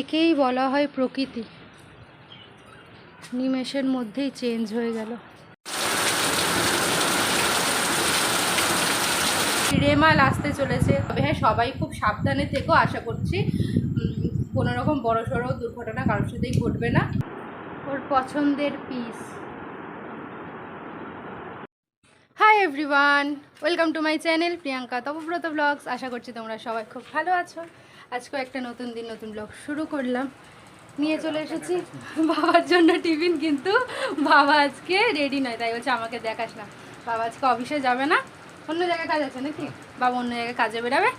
একেই বলা হয় প্রকৃতি। নিমেষের মধ্যেই চেঞ্জ হয়ে গেল। রেমাল আসতে চলেছে। তবে হ্যাঁ সবাই খুব সাবধানে থেকেও আশা করছি কোনো রকম বড় সড়ো দুর্ঘটনা কারোর সাথেই ঘটবে না। ওর পছন্দের piece hi everyone welcome to my channel Priyanka Tapobrata blogs আশা করছি তোমরা সবাই খুব ভালো আছো। আজকেও একটা নতুন দিন, নতুন ব্লগ শুরু করলাম। নিয়ে চলে এসেছি। বাবার জন্য টিফিন কিন্তু বাবা আজকে রেডি নয়, তাই বলছে আমাকে দেখাস না। বাবা আজকে অফিসে যাবে না, অন্য জায়গায় কাজ আছে নাকি? বাবা অন্য জায়গায় কাজে বেরাবে।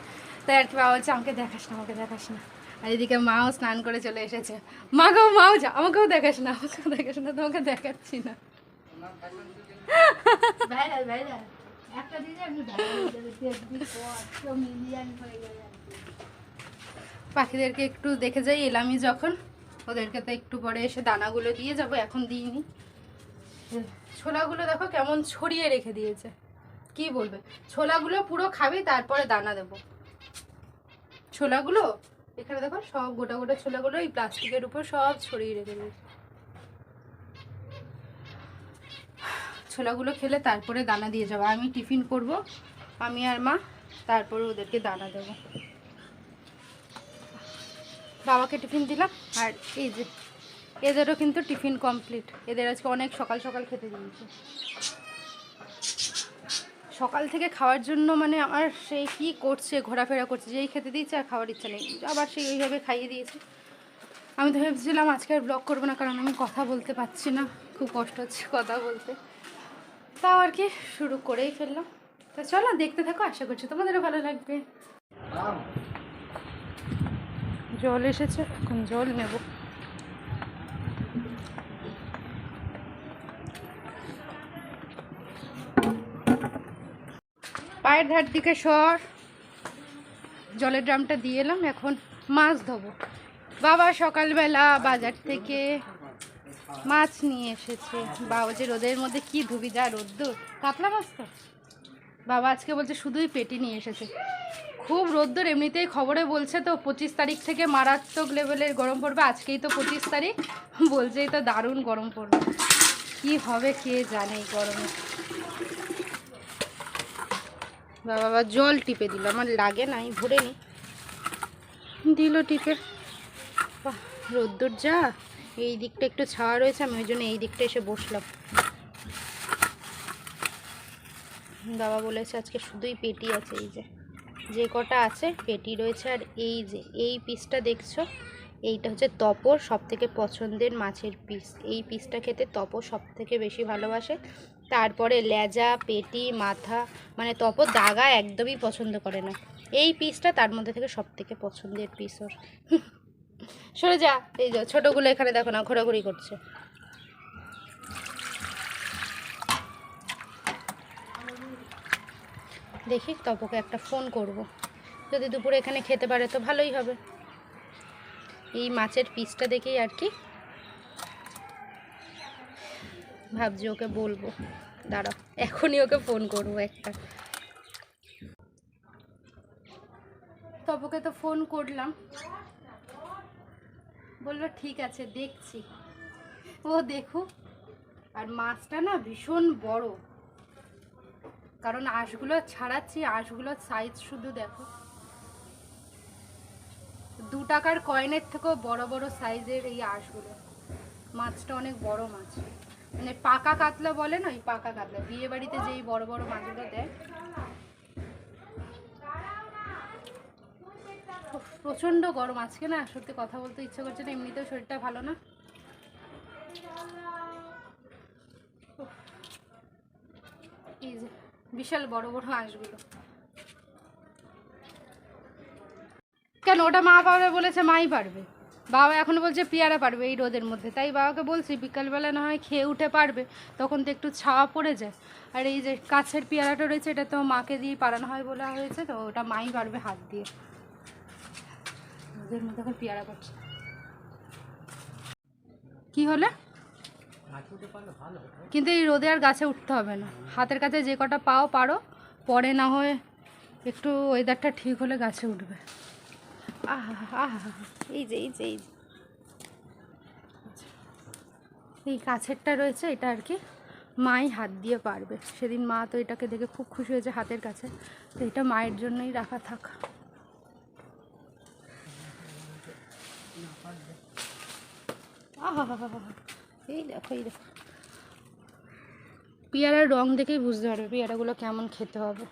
তাই আর কি বাবা বলছে, আমাকে দেখাস না, আমাকে দেখাস না। আর এদিকে মাও স্নান করে চলে এসেছে। মাকেও মাও যা, আমাকেও দেখাস না, আমাকেও দেখাস না, তোমাকে দেখাচ্ছি না। একটা দিলে আমি ভাইরাল দেবে ফেসবুক হোয়াটসঅ্যাপ মিলিয়ন হয়ে গেলে পাখিদেরকে একটু দেখে যাই এলামি যখন। ওদেরকে তো একটু পরে এসে দানাগুলো দিয়ে যাব, এখন দিইনি। ছোলাগুলো দেখো কেমন ছড়িয়ে রেখে দিয়েছে। কি বলবে? ছোলাগুলো পুরো খাবে, তারপরে দানা দেব। ছোলাগুলো? এখানে দেখো সব গোটা গোটা ছোলাগুলো এই প্লাস্টিকের উপর সব ছড়িয়ে রেখে দিয়েছে। ছোলাগুলো খেলে তারপরে দানা দিয়ে যাব। আমি টিফিন করব, আমি আর মা, তারপরে ওদেরকে দানা দেবো। বাবাকে টিফিন দিলাম, আর এই যে, এদেরও কিন্তু টিফিন কমপ্লিট এদের আজকে অনেক সকাল সকাল খেতে দিয়েছে। সকাল থেকে খাওয়ার জন্য মানে আমার সেই কি করছে, ঘোরাফেরা করছে, যেই খেতে দিয়েছে আর খাওয়ার ইচ্ছা নেই। আবার সেই ওইভাবে খাইয়ে দিয়েছে। আমি তো ভেবেছিলাম আজকে আর ব্লগ করব না, কারণ আমি কথা বলতে পারছি না। খুব কষ্ট হচ্ছে কথা বলতে। তাও আর কি, শুরু করেই ফেললাম। তা চলো, দেখতে থাকো, আশা করছি তোমাদেরও ভালো লাগবে। জল এসেছে, এখন জল নেব। পায়ের ধার দিকে সর। জলের ড্রামটা দিয়ে এলাম, এখন মাছ ধোবো। বাবা সকালবেলা বাজার থেকে মাছ নিয়ে এসেছে। বাবা যে রোদের মধ্যে কি ধুবি যা রোদ্দুর, কাতলা মাছ তো। বাবা আজকে বলছে শুধুই পেটি নিয়ে এসেছে। খুব রোদ্দুর এমনিতেই খবরে বলছে তো, পঁচিশ তারিখ থেকে মারাত্মক লেভেলের গরম পড়বে, আজকেই তো পঁচিশ তারিখ। বলছেই তো দারুণ গরম পড়বে। কি হবে কে জানে এই গরমে। বাবা জল টিপে দিল, আমার লাগে নাই ভরে নি দিল টিপে। রোদ্দুর যা। এই দিকটা একটু ছাওয়া রয়েছে, আমি ওই জন্য এই দিকটা এসে বসলাম। বাবা বলেছে আজকে শুধুই পেটি আছে, এই যে। যে কটা আছে পেটি রয়েছে। আর এই যে, এই পিসটা দেখছ, এইটা হচ্ছে তপর সব থেকে পছন্দের মাছের পিস এই পিসটা খেতে তপর সব থেকে বেশি ভালোবাসে। তারপরে লেজা পেটি, মাথা মানে তপর দাগা একদমই পছন্দ করে না। এই পিসটা তার মধ্যে থেকে সব থেকে পছন্দের পিস ওর। সরে যা, এই যে, ছোটোগুলো এখানে দেখো না, ঘোরাঘুরি করছে। দেখি তপকে একটা ফোন করব। যদি দুপুরে এখানে খেতে পারে তো ভালোই হবে। এই মাছের পিসটা দেখেই আর কি। ভাবছি ওকে বলব। দাঁড়াও, এখনই ওকে ফোন করব একটা। তপকে তো ফোন করলাম। বলল, ঠিক আছে, দেখছি। ও দেখুক, আর মাছটা না ভীষণ বড়। কারণ আঁশগুলো ছাড়াচ্ছি আঁশগুলোর সাইজ শুধু দেখো। দু টাকার কয়েনের থেকেও বড় বড় সাইজের এই আঁশগুলো। মাছটা অনেক বড় মাছ। মানে পাকা কাতলা বলে না ওই পাকা কাতলা। বিয়ে বাড়িতে যেই বড় বড় মাছগুলো দেয়। প্রচণ্ড গরম। আজকে না, সত্যি কথা বলতে ইচ্ছে করছে না, এমনিতেও শরীরটা ভালো না। এই যে। বিশাল বড় বড় হাঁসগুলো। কেন? ওটা মা পারবে বলেছে, মাই পারবে। বাবা এখন বলছে, পেয়ারা পারবে এই রোদের মধ্যে। তাই বাবাকে বলছি, বিকালবেলা না হয় খেয়ে উঠে পারবে, তখন তো একটু ছাওয়া পড়ে যায়। আর এই যে কাছের পেয়ারাটা রয়েছে, এটা তো মাকে দিয়ে পারানো হয় বলা হয়েছে, তো ওটা মাই পারবে হাত দিয়ে। রোদের মধ্যে এখন পেয়ারা পাচ্ছে। কি হলে? কিন্তু এই রোদে আর গাছে উঠতে হবে না। হাতের কাছে যে কটা পাও পারো, পরে না হয়ে একটু ওয়েদারটা ঠিক হলে গাছে উঠবে। আহা আহা এই যে এই যে এই যে। এই কাছেরটা রয়েছে, এটা আর কি। মাই হাত দিয়ে পারবে। সেদিন মা তো এটাকে দেখে খুব খুশি হয়েছে হাতের কাছে। তো এটা মায়ের জন্যই রাখা থাক। এই দেখো এই দেখো। পেয়ারার রং দেখেই বুঝতে পারবে পেয়ারাগুলো কেমন খেতে হবে।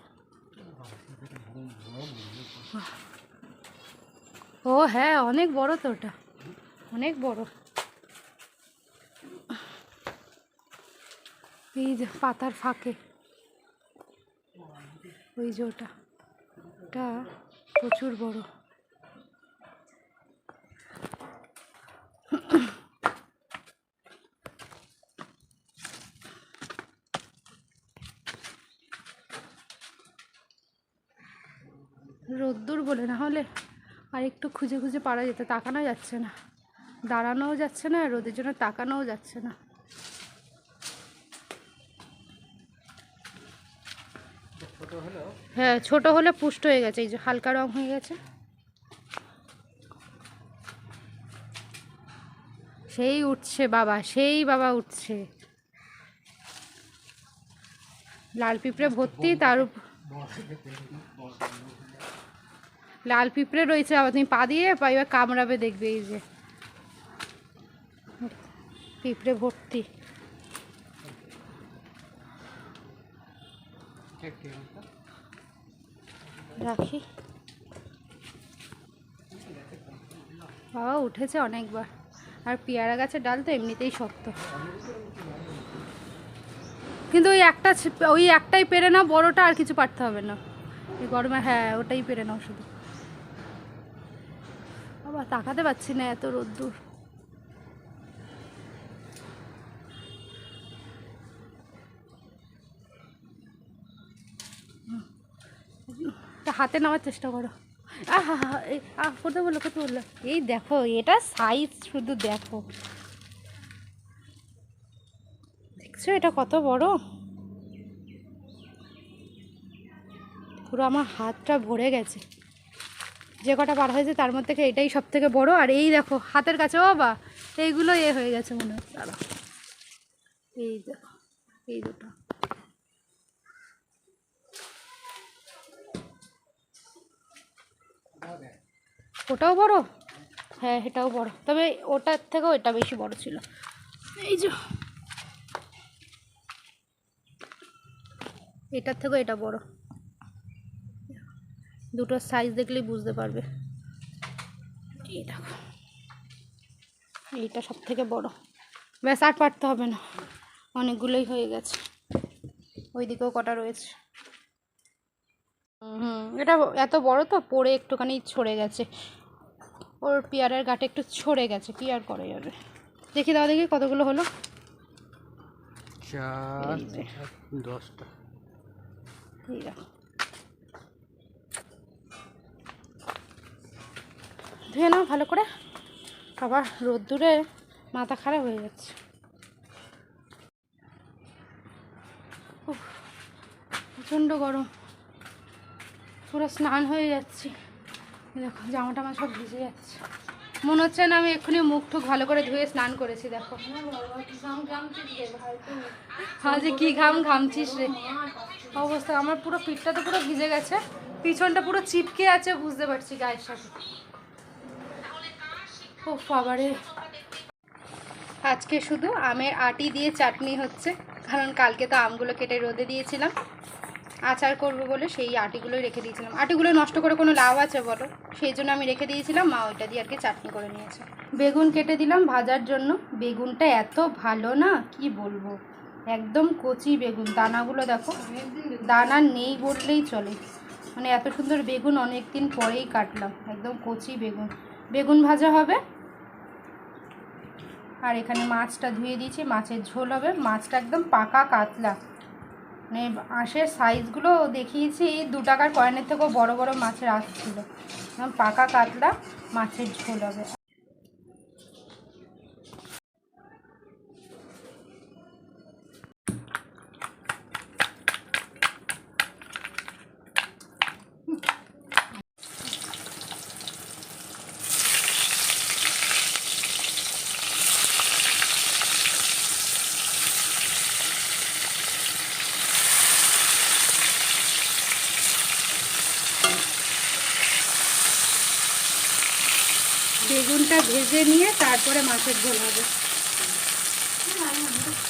ও হ্যাঁ অনেক বড় তো ওটা। অনেক বড়। এই যে পাতার ফাঁকে। ওই যে ওটা। ওটা প্রচুর বড়। রোদ্দুর বলে, না হলে আর একটু খুঁজে খুঁজে পারা যেত। তাকানো যাচ্ছে না। দাঁড়ানোও যাচ্ছে না, রোদের জন্য তাকানোও যাচ্ছে না। হ্যাঁ ছোট হলে পুষ্ট হয়ে গেছে, এই যে হালকা রং হয়ে গেছে। সেই উঠছে বাবা, সেই বাবা উঠছে। লাল পিঁপড়ে ভর্তি, তার উপ- লাল পিঁপড়ে রয়েছে, আবার তুমি পা দিয়ে পা এবার কামড়াবে দেখবে এই যে। পিঁপড়ে ভর্তি। রাখি। বাবা, উঠেছে অনেকবার। আর পেয়ারা গাছের ডাল তো এমনিতেই শক্ত। কিন্তু ওই একটা ওই একটাই পেরে না বড়টা আর কিছু পারতে হবে না। এই গরমে হ্যাঁ ওটাই পেরে নাও শুধু। তাকাতে পাচ্ছি না এত রোদ্দুর। হাতে নেওয়ার চেষ্টা করো। আহা, আহ করতে বলল করতে বলল। এই দেখো, এটা সাইজ শুধু দেখো। দেখছ, এটা কত বড়? পুরো আমার হাতটা ভরে গেছে। যে কটা পার হয়েছে তার মধ্যে থেকে এটাই সব থেকে বড়। আর এই দেখো, হাতের কাছে বাবা, এইগুলো এ হয়ে গেছে মনে হচ্ছে দাঁড়া। এই দেখো, এই দুটো। ওটাও বড়? হ্যাঁ এটাও বড়। তবে ওটার থেকেও এটা বেশি বড় ছিল। এই যে। এটার থেকেও এটা বড়। দুটোর সাইজ দেখলেই বুঝতে পারবে। এই দেখো। এইটা সব থেকে বড়। ব্যাস আর পারতে হবে না। অনেকগুলোই হয়ে গেছে। ওই দিকেও কটা রয়েছে। হুম, হুম এটা এত বড় তো পড়ে একটুখানি ছড়ে গেছে। ওর পেয়ারের গাটে একটু ছড়ে গেছে কি আর করা যাবে? দেখি দাও দেখি কতগুলো হলো। চার দশটা। এই দেখো। ধুয়ে নাও, ভালো করে। আবার রোদ্দুরে মাথা খারাপ হয়ে যাচ্ছে। প্রচণ্ড গরম। পুরো স্নান হয়ে যাচ্ছে। দেখো জামাটা আমার সব ভিজে যাচ্ছে। মনে হচ্ছে না আমি এক্ষুনি মুখ টুক ভালো করে ধুয়ে স্নান করেছি, দেখো। হ্যাঁ যে কি ঘাম ঘামছিস রে। অবস্থা, আমার পুরো পিঠটা তো পুরো ভিজে গেছে। পিছনটা পুরো চিপকে আছে, বুঝতে পারছি গায়ের সাথে। ও বাবারে। আজকে শুধু আমের আটি দিয়ে চাটনি হচ্ছে, কারণ কালকে তো আমগুলো কেটে রোদে দিয়েছিলাম। আচার করব বলে সেই আটিগুলোই রেখে দিয়েছিলাম। আটিগুলো নষ্ট করে কোনো লাভ আছে বলো? সেই জন্য আমি রেখে দিয়েছিলাম, মা ওইটা দিয়ে আর কি চাটনি করে নিয়েছে। বেগুন কেটে দিলাম ভাজার জন্য। বেগুনটা এত ভালো না, কি বলব? একদম কচি বেগুন। দানাগুলো দেখো, দানা নেই বললেই চলে। মানে এত সুন্দর বেগুন অনেক দিন পরেই কাটলাম, একদম কচি বেগুন। বেগুন ভাজা হবে। আর এখানে মাছটা ধুয়ে দিয়েছি, মাছের ঝোল হবে। মাছটা একদম পাকা, কাতলা। মানে আঁশের সাইজগুলো দেখিয়েছি, দু টাকার কয়েনের থেকেও বড় বড় মাছের আঁশ ছিল। পাকা, কাতলা, মাছের ঝোল হবে বেগুনটা ভেজে নিয়ে তারপরে মাছের ঝোল হবে।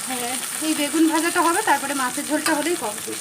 হ্যাঁ এই বেগুন ভাজাটা হবে, তারপরে মাছের ঝোলটা হলেই কমপ্লিট।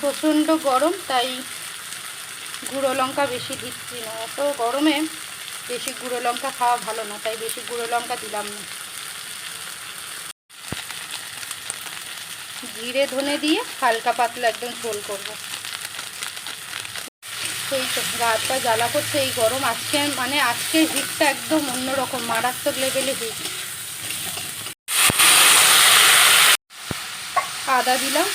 প্রচণ্ড গরম, তাই গুঁড়ো লঙ্কা বেশি দিচ্ছি না। এত গরমে বেশি গুঁড়ো লঙ্কা খাওয়া ভালো না, তাই বেশি গুঁড়ো লঙ্কা দিলাম না। জিরে, ধনে দিয়ে হালকা পাতলা একদম ঝোল করব। সেই তো গা হাত পা জ্বালা করছে এই গরম। আজকে মানে আজকের হিটটা একদম অন্যরকম, মারাত্মক লেভেলে হিট। আদা দিলাম।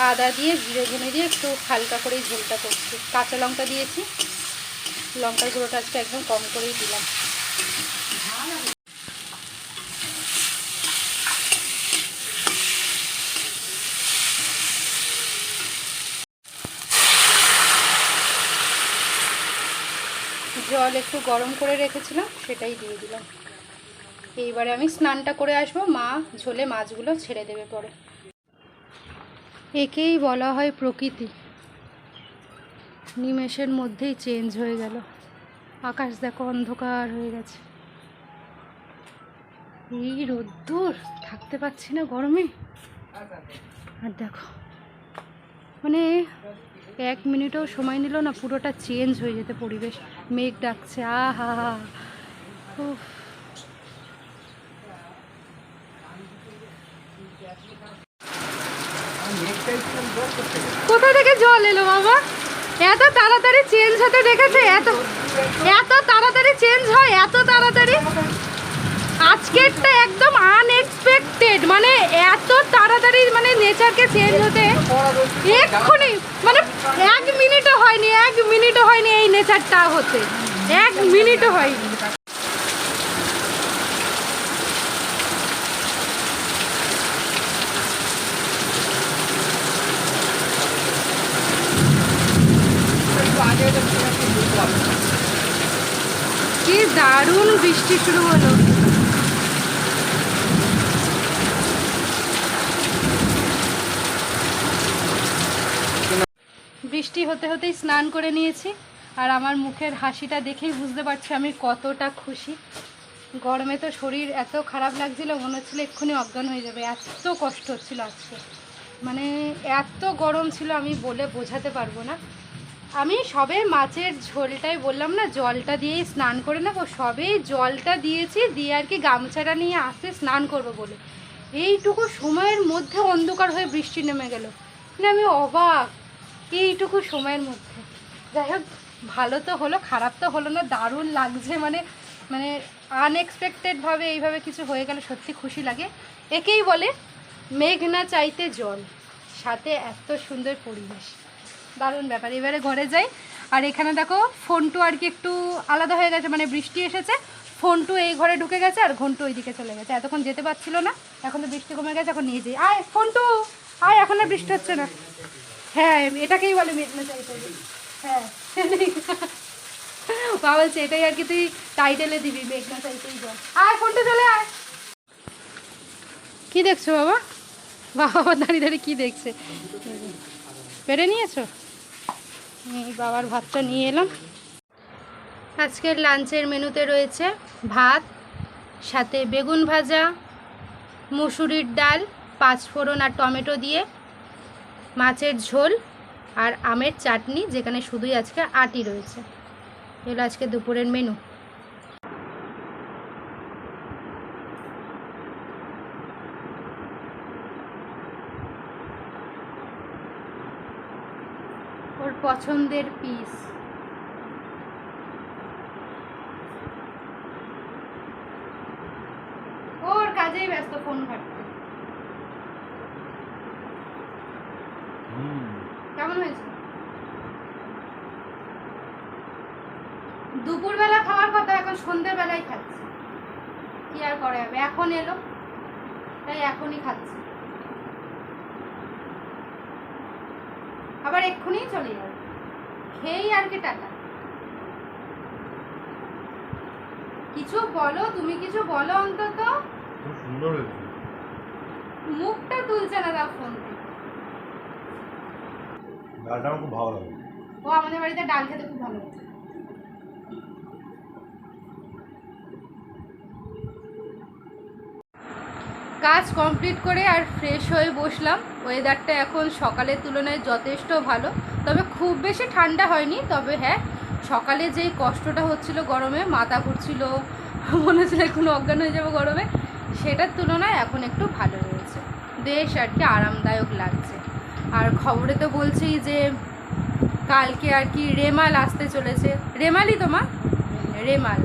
আদা দিয়ে, জিরে ধনে দিয়ে একটু হালকা করেই ঝোলটা করছি। কাঁচা লঙ্কা দিয়েছি। লঙ্কার গুঁড়োটা আজকে একদম কম করেই দিলাম। জল একটু গরম করে রেখেছিলাম, সেটাই দিয়ে দিলাম। এইবারে আমি স্নানটা করে আসব। মা ঝোলে মাছগুলো ছেড়ে দেবে পরে। একেই বলা হয় প্রকৃতি। নিমেষের মধ্যেই চেঞ্জ হয়ে গেল। আকাশ দেখো অন্ধকার হয়ে গেছে। এই রোদ্দুর, থাকতে পারছি না গরমে। আর দেখো মানে এক মিনিটও সময় নিল না, পুরোটা চেঞ্জ হয়ে যেতে পরিবেশ। মেঘ ডাকছে, আহা হা কোথা থেকে জল এলো বাবা? এত তাড়াতাড়ি চেঞ্জ হতে দেখেছে, এত এত তাড়াতাড়ি চেঞ্জ হয়, এত তাড়াতাড়ি? আজকেরটা একদম আনএক্সপেক্টেড মানে এত তাড়াতাড়ি মানে নেচারকে চেঞ্জ হতে এক্ষুনি মানে এক মিনিটও হয়নি, এক মিনিটও হয়নি এই নেচারটা হতে। এক মিনিটও হয়নি কি দারুণ বৃষ্টি শুরু হলো। বৃষ্টি হতে হতেই স্নান করে নিয়েছি, আর আমার মুখের হাসিটা দেখেই বুঝতে পারছি আমি কতটা খুশি। গরমে তো শরীর এত খারাপ লাগছিল, মনে হচ্ছিল এক্ষুনি অজ্ঞান হয়ে যাবে। এত কষ্ট হচ্ছিল আজকে। মানে এত গরম ছিল আমি বলে বোঝাতে পারব না। আমি সবে মাছের ঝোলটাই বললাম না, জলটা দিয়েই স্নান করে নেব। সবেই জলটা দিয়েছি, দিয়ে আর কি গামছাটা নিয়ে আসতে স্নান করব বলে। এইটুকু সময়ের মধ্যে অন্ধকার হয়ে বৃষ্টি নেমে গেল। মানে আমি অবাক, এইটুকু সময়ের মধ্যে। যাই হোক, ভালো তো হলো, খারাপ তো হলো না, দারুণ লাগছে মানে মানে আনএক্সপেক্টেডভাবে এইভাবে কিছু হয়ে গেলে, সত্যি খুশি লাগে। একেই বলে মেঘ না চাইতে জল, সাথে এত সুন্দর পরিবেশ। দারুণ ব্যাপার। এবারে ঘরে যাই। আর এখানে দেখো, ফোনটু আর কি একটু আলাদা হয়ে গেছে মানে বৃষ্টি এসেছে। ফোন ফোনটু এই ঘরে ঢুকে গেছে আর ঘন্টু ওইদিকে চলে গেছে। এতক্ষণ যেতে পারছিল না, এখন তো বৃষ্টি কমে গেছে, এখন নিয়ে যাই। আয়, ফোনটু! আয়, এখন আর বৃষ্টি হচ্ছে না। হ্যাঁ এটাকেই বলে মেঘনা হ্যাঁ মা বলছে, এটাই আর কি তুই টাইটেলে দিবি মেঘনা চাইতেই জল আয় চলে আয়। কি দেখছ বাবা? বাবা দাঁড়িয়ে দাঁড়িয়ে কি দেখছে? পেরে নিয়েছো? বাবার ভাতটা নিয়ে এলাম। আজকের লাঞ্চের মেনুতে রয়েছে ভাত, সাথে বেগুন ভাজা, মুসুরির ডাল পাঁচফোড়ন আর টমেটো দিয়ে, মাছের ঝোল আর আমের চাটনি, যেখানে শুধুই আজকে আটি রয়েছে। এগুলো আজকে দুপুরের মেনু। ওর পছন্দের পিস ওর কাজেই ব্যস্ত ফোন ঘাটতে। কেমন হয়েছে? দুপুরবেলা খাওয়ার কথা এখন সন্ধ্যেবেলায় খাচ্ছে। কি আর করা যাবে? এখন এলো তাই এখনই খাচ্ছে। আবার চলে যাবে। খেয়েই আর কি টাকা? কিছু বলো তুমি কিছু বলো অন্তত। সুন্দর মুখটা তুলছে না তার ফোন থেকে ডালটা আমার খুব ভালো লাগে। ও আমাদের বাড়িতে ডাল খেতে খুব ভালো লাগে। কাজ কমপ্লিট করে আর ফ্রেশ হয়ে বসলাম। ওয়েদারটা এখন সকালের তুলনায় যথেষ্ট ভালো। তবে খুব বেশি ঠান্ডা হয়নি। তবে হ্যাঁ সকালে যেই কষ্টটা হচ্ছিল গরমে, মাথা ঘুরছিল, মনে হচ্ছিল এখন অজ্ঞান হয়ে যাব গরমে, সেটার তুলনায় এখন একটু ভালো রয়েছে। বেশ আর কি আরামদায়ক লাগছে। আর খবরে তো বলছি যে কালকে আর কি রেমাল আসতে চলেছে। রেমালই তো মা? রেমাল।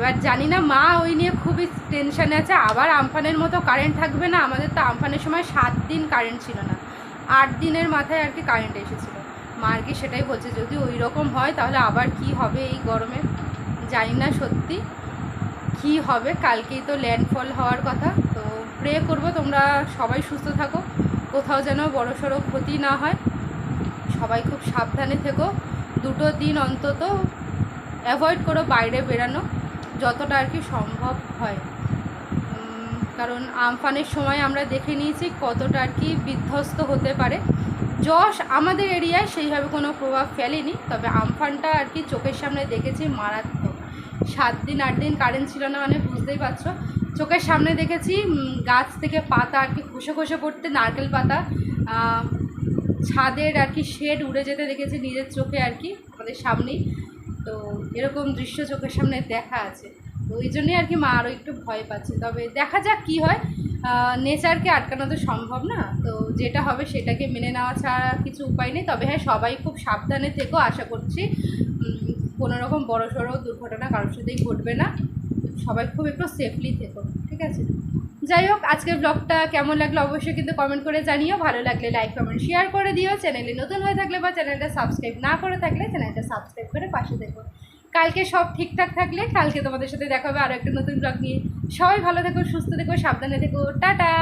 এবার জানি না, মা ওই নিয়ে খুবই টেনশানে আছে। আবার আমফানের মতো কারেন্ট থাকবে না। আমাদের তো আমফানের সময় সাত দিন কারেন্ট ছিল না। আট দিনের মাথায় আর কি কারেন্ট এসেছিল। মা আর কি সেটাই বলছে, যদি ওই রকম হয় তাহলে আবার কি হবে এই গরমে? জানি না সত্যি। কি হবে? কালকেই তো ল্যান্ডফল হওয়ার কথা। তো প্রে করব তোমরা সবাই সুস্থ থাকো। কোথাও যেন বড় সড়ো ক্ষতি না হয়। সবাই খুব সাবধানে থেকো। দুটো দিন অন্তত অ্যাভয়েড করো বাইরে বেরানো। যতটা আর কি সম্ভব হয়। কারণ আমফানের সময় আমরা দেখে নিয়েছি কতটা আর কি বিধ্বস্ত হতে পারে। যশ আমাদের এরিয়ায় সেইভাবে কোনো প্রভাব ফেলেনি, তবে আমফানটা আর কি চোখের সামনে দেখেছি মারাত্মক। সাত দিন, আট দিন কারেন্ট ছিল না মানে বুঝতেই পারছ। চোখের সামনে দেখেছি গাছ থেকে পাতা আর কি খসে খসে পড়তে, নারকেল পাতা ছাদের আর কি শেড উড়ে যেতে দেখেছি নিজের চোখে আর কি, আমাদের সামনেই। এরকম দৃশ্য চোখের সামনে দেখা আছে। তো ওই জন্যই আর কি মা আরও একটু ভয় পাচ্ছে। তবে দেখা যাক কি হয়। নেচারকে আটকানো তো সম্ভব না। তো যেটা হবে সেটাকে মেনে নেওয়া ছাড়া কিছু উপায় নেই। তবে হ্যাঁ সবাই খুব সাবধানে থেকেও আশা করছি কোনো রকম বড় সড়ো দুর্ঘটনা কারোর সাথেই ঘটবে না। সবাই খুব একটু সেফলি থেকো, ঠিক আছে? যাই হোক, আজকের ব্লগটা কেমন লাগল অবশ্যই কিন্তু কমেন্ট করে জানিও। ভালো লাগলে লাইক কমেন্ট শেয়ার করে দিও। চ্যানেলে নতুন হয়ে থাকলে বা চ্যানেলটা সাবস্ক্রাইব না করে থাকলে চ্যানেলটা সাবস্ক্রাইব করে পাশে দেখো কালকে সব ঠিকঠাক থাকলে কালকে তোমাদের সাথে দেখা হবে আরও একটা নতুন ব্লগ নিয়ে। সবাই ভালো থেকো, সুস্থ থেকো, সাবধানে থেকো। টাটা!